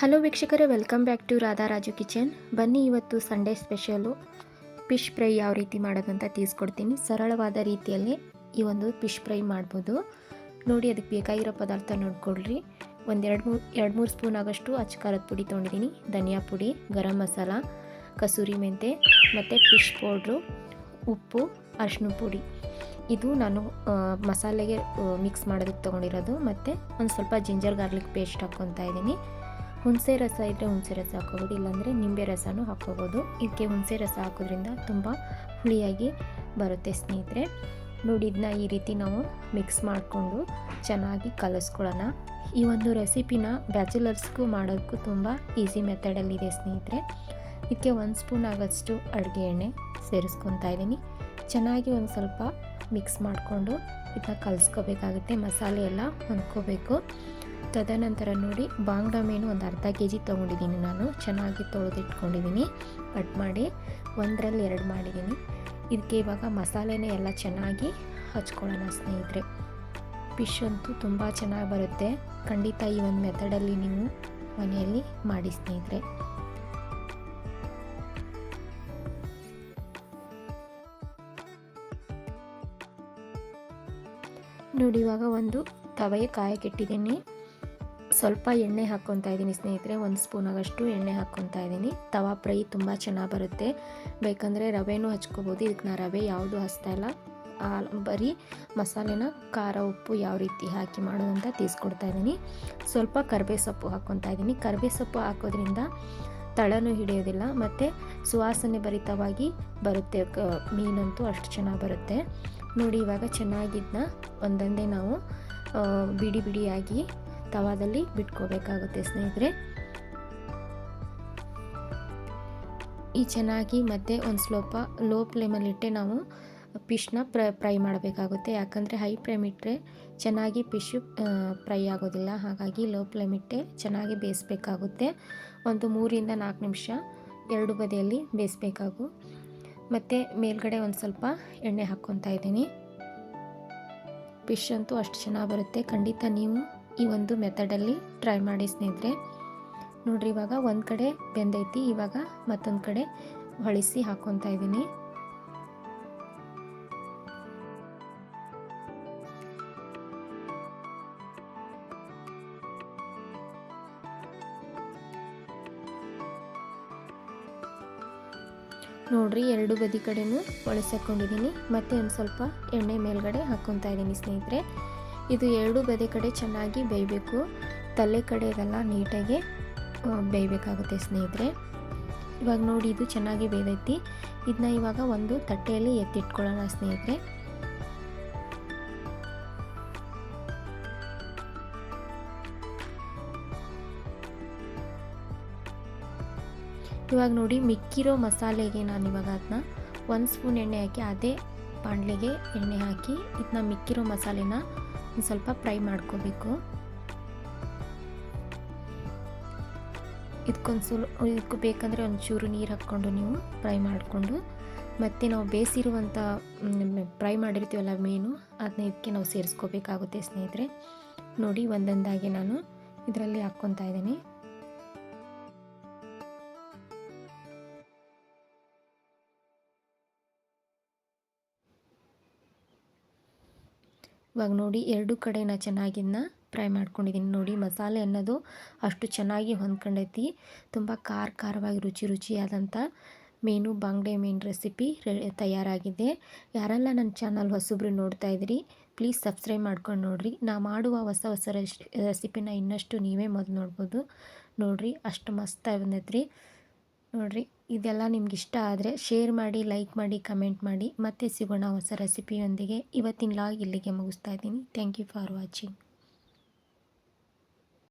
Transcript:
Hello ವೀಕ್ಷಕರೇ welcome back to Radha Raju kitchen ಬನ್ನಿ ಇವತ್ತು ಸಂಡೇ ಸ್ಪೆಷಲು ಫಿಶ್ ಫ್ರೈ ಯಾವ ರೀತಿ ಮಾಡೋದಂತ ತಿಳಿಸ್ಕೊಡ್ತೀನಿ. ಸರಳವಾದ ರೀತಿಯಲ್ಲಿ ಈ ಒಂದು ಫಿಶ್ ಫ್ರೈ ಮಾಡ್ಬೋದು. ನೋಡಿ, ಅದಕ್ಕೆ ಬೇಕಾಗಿರೋ ಪದಾರ್ಥ ನೋಡ್ಕೊಳ್ರಿ. ಒಂದು ಎರಡು ಮೂರು ಎರಡು ಮೂರು ಸ್ಪೂನ್ ಆಗೋಷ್ಟು ಅಚ್ಚ ಖಾರದ ಪುಡಿ ತೊಗೊಂಡಿದ್ದೀನಿ. ಧನಿಯಾ ಪುಡಿ, ಗರಂ ಮಸಾಲ, ಕಸೂರಿ ಮೆಂತೆ, ಮತ್ತು ಫಿಶ್ ಪೌಡ್ರು ಉಪ್ಪು ಅರಿಶಿನ ಪುಡಿ. ಇದು ನಾನು ಮಸಾಲೆಗೆ ಮಿಕ್ಸ್ ಮಾಡೋದಕ್ಕೆ ತೊಗೊಂಡಿರೋದು. ಮತ್ತು ಒಂದು ಸ್ವಲ್ಪ ಜಿಂಜರ್ ಗಾರ್ಲಿಕ್ ಪೇಸ್ಟ್ ಹಾಕ್ಕೊತಾ ಇದ್ದೀನಿ. ಹುಣಸೆ ರಸ ಇದ್ದರೆ ಹುಣಸೆ ರಸ ಹಾಕೋಬೋದು ಇಲ್ಲಾಂದರೆ ನಿಂಬೆ ರಸನೂ ಹಾಕ್ಕೋಬೋದು. ಇದಕ್ಕೆ ಹುಣಸೆ ರಸ ಹಾಕೋದ್ರಿಂದ ತುಂಬ ಹುಳಿಯಾಗಿ ಬರುತ್ತೆ ಸ್ನೇಹಿತರೆ. ನೋಡಿ ಇದನ್ನ ಈ ರೀತಿ ನಾವು ಮಿಕ್ಸ್ ಮಾಡಿಕೊಂಡು ಚೆನ್ನಾಗಿ ಕಲಿಸ್ಕೊಳ್ಳೋಣ. ಈ ಒಂದು ರೆಸಿಪಿನ ಬ್ಯಾಚುಲರ್ಸ್ಗೂ ಮಾಡೋದಕ್ಕೂ ತುಂಬ ಈಸಿ ಮೆಥಡಲ್ಲಿದೆ ಸ್ನೇಹಿತರೆ. ಇದಕ್ಕೆ ಒಂದು ಸ್ಪೂನ್ ಆಗೋಷ್ಟು ಅಡುಗೆ ಎಣ್ಣೆ ಸೇರಿಸ್ಕೊತಾ ಇದ್ದೀನಿ. ಚೆನ್ನಾಗಿ ಒಂದು ಸ್ವಲ್ಪ ಮಿಕ್ಸ್ ಮಾಡಿಕೊಂಡು ಇದನ್ನ ಕಲಿಸ್ಕೋಬೇಕಾಗುತ್ತೆ, ಮಸಾಲೆ ಎಲ್ಲ ಹೊಂದ್ಕೋಬೇಕು. ತದನಂತರ ನೋಡಿ, ಬಾಂಗ್ಡಾ ಮೀನು ಒಂದು ಅರ್ಧ ಕೆ ಜಿ ತೊಗೊಂಡಿದ್ದೀನಿ ನಾನು. ಚೆನ್ನಾಗಿ ತೊಳೆದಿಟ್ಕೊಂಡಿದ್ದೀನಿ. ಕಟ್ ಮಾಡಿ, ಒಂದರಲ್ಲಿ ಎರಡು ಮಾಡಿದ್ದೀನಿ. ಇದಕ್ಕೆ ಇವಾಗ ಮಸಾಲೆನೇ ಎಲ್ಲ ಚೆನ್ನಾಗಿ ಹಚ್ಕೊಳ್ಳೋಣ ಸ್ನೇಹಿತರೆ. ಫಿಶ್ ಅಂತೂ ತುಂಬ ಚೆನ್ನಾಗಿ ಬರುತ್ತೆ. ಖಂಡಿತ ಈ ಒಂದು ಮೆಥಡಲ್ಲಿ ನೀವು ಮನೆಯಲ್ಲಿ ಮಾಡಿ ಸ್ನೇಹಿತರೆ. ನೋಡಿ, ಇವಾಗ ಒಂದು ತವೆಗೆ ಕಾಯಕ್ಕಿಟ್ಟಿದ್ದೀನಿ ಸ್ವಲ್ಪ ಎಣ್ಣೆ ಹಾಕ್ಕೊತಾ ಇದ್ದೀನಿ ಸ್ನೇಹಿತರೆ, ಒಂದು ಸ್ಪೂನ್ ಆಗಷ್ಟು ಎಣ್ಣೆ ಹಾಕ್ಕೊತಾ ಇದ್ದೀನಿ. ತವಾ ಫ್ರೈ ತುಂಬ ಚೆನ್ನಾಗಿ ಬರುತ್ತೆ. ಬೇಕಂದರೆ ರವೆನೂ ಹಚ್ಕೋಬೋದು. ಇದಕ್ಕೆ ನಾ ರವೆ ಯಾವುದು ಹಚ್ತಾ ಇಲ್ಲ. ಬರೀ ಮಸಾಲೆನ ಖಾರ, ಉಪ್ಪು ಯಾವ ರೀತಿ ಹಾಕಿ ಮಾಡೋದಂತ ತೀಸ್ಕೊಡ್ತಾ ಇದ್ದೀನಿ. ಸ್ವಲ್ಪ ಕರಿಬೇ ಸೊಪ್ಪು ಹಾಕ್ಕೊತಾ ಇದ್ದೀನಿ. ಕರಿಬೇ ಸೊಪ್ಪು ಹಾಕೋದ್ರಿಂದ ತಳನೂ ಹಿಡಿಯೋದಿಲ್ಲ, ಮತ್ತು ಸುವಾಸನೆ ಭರಿತವಾಗಿ ಬರುತ್ತೆ. ಮೀನಂತೂ ಅಷ್ಟು ಚೆನ್ನಾಗಿ ಬರುತ್ತೆ. ನೋಡಿ, ಇವಾಗ ಚೆನ್ನಾಗಿದ್ದನ್ನ ಒಂದೊಂದೇ ನಾವು ಬಿಡಿ ಬಿಡಿಯಾಗಿ ತವಾದಲ್ಲಿ ಬಿಟ್ಕೋಬೇಕಾಗುತ್ತೆ, ಸ್ನೇಹಿತರೆ. ಈ ಚೆನ್ನಾಗಿ ಮತ್ತೆ ಒಂದು ಸ್ವಲ್ಪ ಲೋ ಫ್ಲೇಮಲ್ಲಿಟ್ಟೆ ನಾವು ಫಿಶ್ನ ಪ್ರ, ಫ್ರೈ ಮಾಡಬೇಕಾಗುತ್ತೆ. ಯಾಕಂದರೆ ಹೈ ಫ್ಲೇಮ್ ಇಟ್ಟರೆ ಚೆನ್ನಾಗಿ ಫಿಶು ಫ್ರೈ ಆಗೋದಿಲ್ಲ. ಹಾಗಾಗಿ ಲೋ ಫ್ಲೇಮ್ ಇಟ್ಟೆ ಚೆನ್ನಾಗಿ ಬೇಯಿಸ್ಬೇಕಾಗುತ್ತೆ. ಒಂದು ಮೂರಿಂದ ನಾಲ್ಕು ನಿಮಿಷ ಎರಡು ಬದಿಯಲ್ಲಿ ಬೇಯಿಸ್ಬೇಕಾಗು. ಮತ್ತು ಮೇಲ್ಗಡೆ ಒಂದು ಸ್ವಲ್ಪ ಎಣ್ಣೆ ಹಾಕ್ಕೊತಾ ಇದ್ದೀನಿ. ಫಿಶ್ ಅಂತೂ ಅಷ್ಟು ಚೆನ್ನಾಗಿ ಬರುತ್ತೆ. ಖಂಡಿತ ನೀವು ಈ ಒಂದು ಮೆಥಡಲ್ಲಿ ಟ್ರೈ ಮಾಡಿ ಸ್ನೇಹಿತರೆ. ನೋಡ್ರಿ, ಇವಾಗ ಒಂದು ಕಡೆ ಬೆಂದೈತಿ, ಇವಾಗ ಮತ್ತೊಂದು ಕಡೆ ಹೊಳಿಸಿ ಹಾಕ್ಕೊತಾ ಇದ್ದೀನಿ. ನೋಡ್ರಿ, ಎರಡು ಬದಿ ಕಡೆನೂ ಒಳಸಾಕೊಂಡಿದ್ದೀನಿ ಮತ್ತೆ ಒಂದು ಸ್ವಲ್ಪ ಎಣ್ಣೆ ಮೇಲ್ಗಡೆ ಹಾಕ್ಕೊತಾ ಇದ್ದೀನಿ ಸ್ನೇಹಿತರೆ. ಇದು ಎರಡು ಬದಿ ಕಡೆ ಚೆನ್ನಾಗಿ ಬೇಯಬೇಕು. ತಲೆ ಕಡೆ ಇದೆಲ್ಲ ನೀಟಾಗಿ ಬೇಯಬೇಕಾಗುತ್ತೆ ಸ್ನೇಹಿತರೆ. ಇವಾಗ ನೋಡಿ, ಇದು ಚೆನ್ನಾಗಿ ಬೇಯ್ದೈತಿ ಇದನ್ನ ಇವಾಗ ಒಂದು ತಟ್ಟೆಯಲ್ಲಿ ಎತ್ತಿಟ್ಕೊಳ್ಳೋಣ ಸ್ನೇಹಿತರೆ. ಇವಾಗ ನೋಡಿ, ಮಿಕ್ಕಿರೋ ಮಸಾಲೆಗೆ ನಾನು ಇವಾಗ ಅದನ್ನ ಒಂದು ಸ್ಪೂನ್ ಎಣ್ಣೆ ಹಾಕಿ, ಅದೇ ಬಾಣಲೆಗೆ ಎಣ್ಣೆ ಹಾಕಿ ಇದನ್ನ ಮಿಕ್ಕಿರೋ ಮಸಾಲೆನ ಸ್ವಲ್ಪ ಫ್ರೈ ಮಾಡ್ಕೋಬೇಕು. ಇದಕ್ಕೊಂದು ಸುಲ್, ಇದಕ್ಕೆ ಬೇಕಂದರೆ ಒಂಚೂರು ಚೂರು ನೀರು ಹಾಕ್ಕೊಂಡು ನೀವು ಫ್ರೈ ಮಾಡಿಕೊಂಡು, ಮತ್ತು ನಾವು ಬೇಯಿಸಿರುವಂಥ ಫ್ರೈ ಮಾಡಿರ್ತೀವಲ್ಲ ಮೀನು ಅದನ್ನ ಇದಕ್ಕೆ ನಾವು ಸೇರಿಸ್ಕೋಬೇಕಾಗುತ್ತೆ ಸ್ನೇಹಿತರೆ. ನೋಡಿ ಒಂದೊಂದಾಗಿ ನಾನು ಇದರಲ್ಲಿ ಹಾಕ್ಕೊತಾ ಇದ್ದೀನಿ. ಇವಾಗ ನೋಡಿ ಎರಡು ಕಡೆನ ಚೆನ್ನಾಗಿನ್ನ ಫ್ರೈ ಮಾಡ್ಕೊಂಡಿದ್ದೀನಿ ನೋಡಿ ಮಸಾಲೆ ಅನ್ನೋದು ಅಷ್ಟು ಚೆನ್ನಾಗಿ ಹೊಂದ್ಕೊಂಡೈತಿ. ತುಂಬ ಖಾರ ಖಾರವಾಗಿ ರುಚಿ ರುಚಿಯಾದಂಥ ಮೀನು, ಬಾಂಗ್ಡೆ ಮೀನು ರೆಸಿಪಿ ತಯಾರಾಗಿದೆ. ಯಾರೆಲ್ಲ ನನ್ನ ಚಾನಲ್ ಹೊಸಬ್ರು ನೋಡ್ತಾ ಇದ್ದೀರಿ ಪ್ಲೀಸ್ ಸಬ್ಸ್ಕ್ರೈಬ್ ಮಾಡ್ಕೊಂಡು ನೋಡಿರಿ. ನಾ ಮಾಡುವ ಹೊಸ ಹೊಸ ರೆಸ್ ರೆಸಿಪಿನ ಇನ್ನಷ್ಟು ನೀವೇ ಮೊದಲು ನೋಡ್ಬೋದು. ನೋಡಿರಿ, ಅಷ್ಟು ಮಸ್ತಾಗಿ ಬಂದೈತ್ರಿ. ನೋಡಿರಿ. ಇದೆಲ್ಲ ನಿಮ್ಗೆ ಇಷ್ಟ ಆದರೆ ಶೇರ್ ಮಾಡಿ ಲೈಕ್ ಮಾಡಿ ಕಮೆಂಟ್ ಮಾಡಿ. ಮತ್ತೆ ಸಿಗೋಣ ಹೊಸ ರೆಸಿಪಿಯೊಂದಿಗೆ ಇವತ್ತಿನ ಲಾಗ್ ಇಲ್ಲಿಗೆ ಮುಗಿಸ್ತಾ ಇದ್ದೀನಿ. Thank you for watching